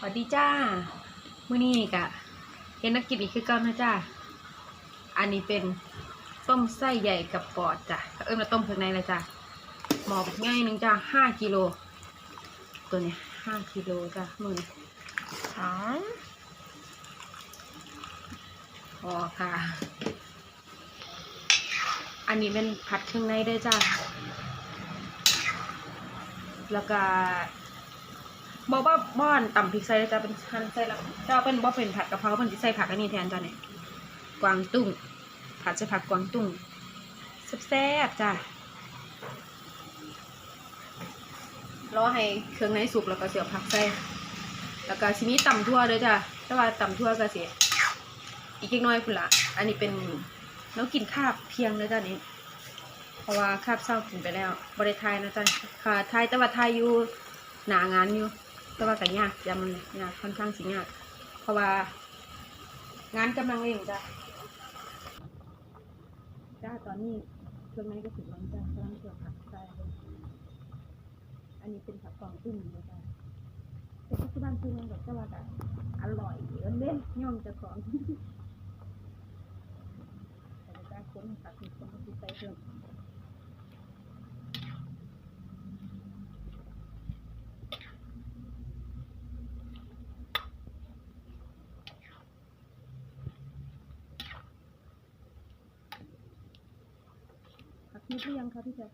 สวัสดีจ้ามื้อนี้กะเห็นนักกินอีกคือเก่านะจ้าอันนี้เป็นต้มไส้ใหญ่กับปอดจ้ะเอิ้มมาต้มข้างในเลยจ้ะหมอแบบง่ายหนึงจ้าห้ากิโลตัวเนี้ห้ากิโลจ้ะมือนี้สามพอค่ะ อันนี้เป็นผัดเครื่องในด้วยจ้าแล้วก็ บอกว่บ้อนต่ำพริกไซส์จะเป็นชั้นไส้ละจะเป็นบ่เป็นผัดกะเพราเป็นใส่ผักอันนี้แทนจ้ะเนี่ยกวางตุ้งผัดใส่ผักกวางตุ้งแซ่บๆจ้ะรอให้เครื่องในสุกแล้วก็เสียบผักใส่แล้วก็ชิมีตำทั่วเลยจ้ะแต่ว่าตำทั่วก็เสียอีกเล็กน้อยพุ่นละอันนี้เป็นน้องกินคาบเพียงเลยจ้ะนี้ เพราะว่าคาบเศร้ากินไปแล้วบริทายนะจ๊ะค่ะทายแต่ว่าทายอยู่หนางานอยู่ แต่ว่าก็ยากยามันยากค่อนข้างสิยากเพราะว่า งานกำลังเร่งจ้ะจ้าตอนนี้เครื่องในก็ถึงแล้วจ้ะกำลังเกี่ยวผักใส่อันนี้เป็นผักกวางตุ้งนะจ้ะแต่ปัจจุบันคือมันแบบจะว่าแบบอร่อยเล่นเล่นย่อมจะของแต่จะได้ค้นผักมีคนมาใส่เพิ่ม หรือยังคะพี่แจ๊ค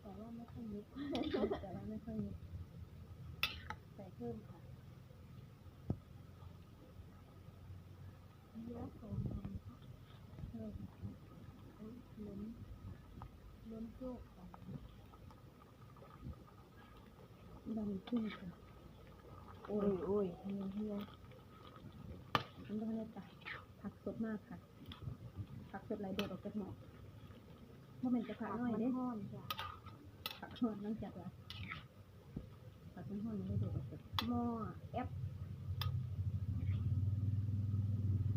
แต่ว่าไม่ค่อยนิดแต่ว่าไม่ค่อยนิดใส่เพิ่มค่ะเยอะสองพันเพิ่มล้นล้นโจกสองดันขึ้นค่ะโอ้ยโอ้ยเฮียเฮียมันต้องเล็ดจ้ะผักสดมากค่ะผักสดไหลเด็ดออกจากหม้อ เพราะมันจะผักน้อยเด้ห้อนจ้ะผักทอดน้ำจัดว่ะผักมันห่อนมันได้เด็ดออกจากหม้อแอป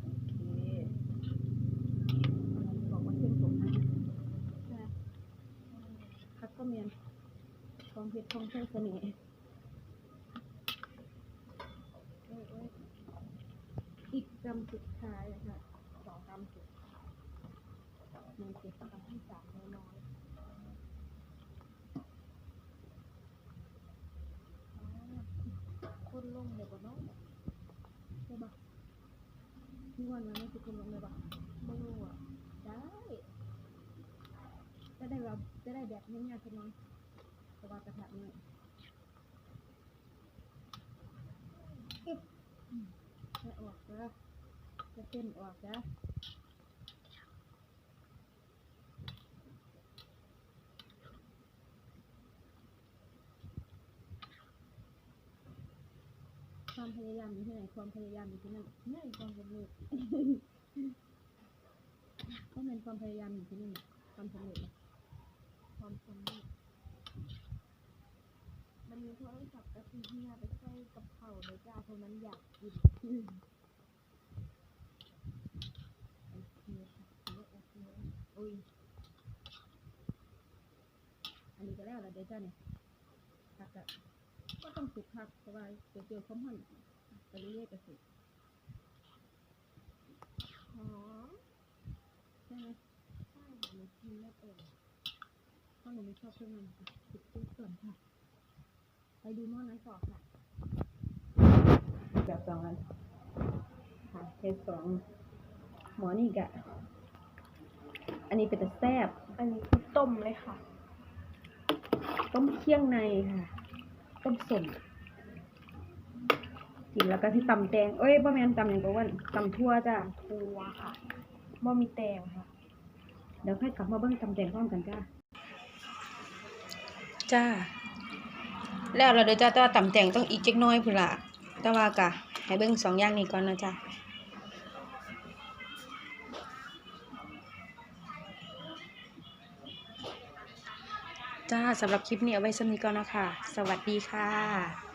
โอเคเราบอกว่าเส้นผมนะจ้ะพักก็เมียนทองเพชรทองเส้นเสน่ห์โอ้ยโอ้ยอีกกำสุดท้ายอะค่ะสองกำสุดห นึ่งเจ็ดทำให้สามน้อยๆคนลงเลยบ่เนาะใช่ปะพี่วันวันนี้ทุกคนลงเลยปะไม่รู้อะได้จะได้เราจะได้แบบง่ายๆใช่ไหมเพราะว่ากระทะนี่อิ๊บจะออกจ้ะจะเส้นออกจ้ะ ความพยายามอยู่ที่ไหนความพยายามอยู่ที่นั่นง่ยความสำเร็จเพราะมันความพยายามอยู่ที่นั่นความสำเร็จความสำเร็จมันมีโทรศัพท์กับที่เฮียไปใส่กับเผาวเลยจ้าเพราะนั้นอยากกินอุ้ยอันนี้ก็แล้วละเดี๋ยวจ้าเนี่ยผักอะ ก็ต้องสุกผักเพราะว่าเกี่ยวเกี่ยวความห่อนไปเรื่อยๆก็สุกหอมใช่ไหมใช่หนูกินไม่เป็นเพราะหนูไม่ชอบเครื่องมันค่ะสุกตุ๊ก่อนค่ะ ไปดูหม้อนั้นต่อค่ะแบบสองอันค่ะเทสสองหมอนี่กะอันนี้เป็นแต่แซ่บอันนี้คือต้มเลยค่ะ ต้มเคี่ยงในค่ะ ต้มสมกินแล้วก็ที่ตำแตงเอ้ยบ่แม่นตำอย่างก็ว่าตำทั่วจ้าทัวค่ะบ่มีแตงค่ะ เดี๋ยวค่อยกลับมาเบิ่งตำแตงพร้อมกันจ้าจ้า แล้วเราเดี๋ยวจ้าแต่ว่าตำแตงต้องอีกจักหน้อยพุ่นล่ะแต่ว่ากะให้เบิ่งสองอย่างนี้ก่อนนะจ้า จ้าสำหรับคลิปนี้เอาไว้สำนี้ก่อนนะคะ สวัสดีค่ะ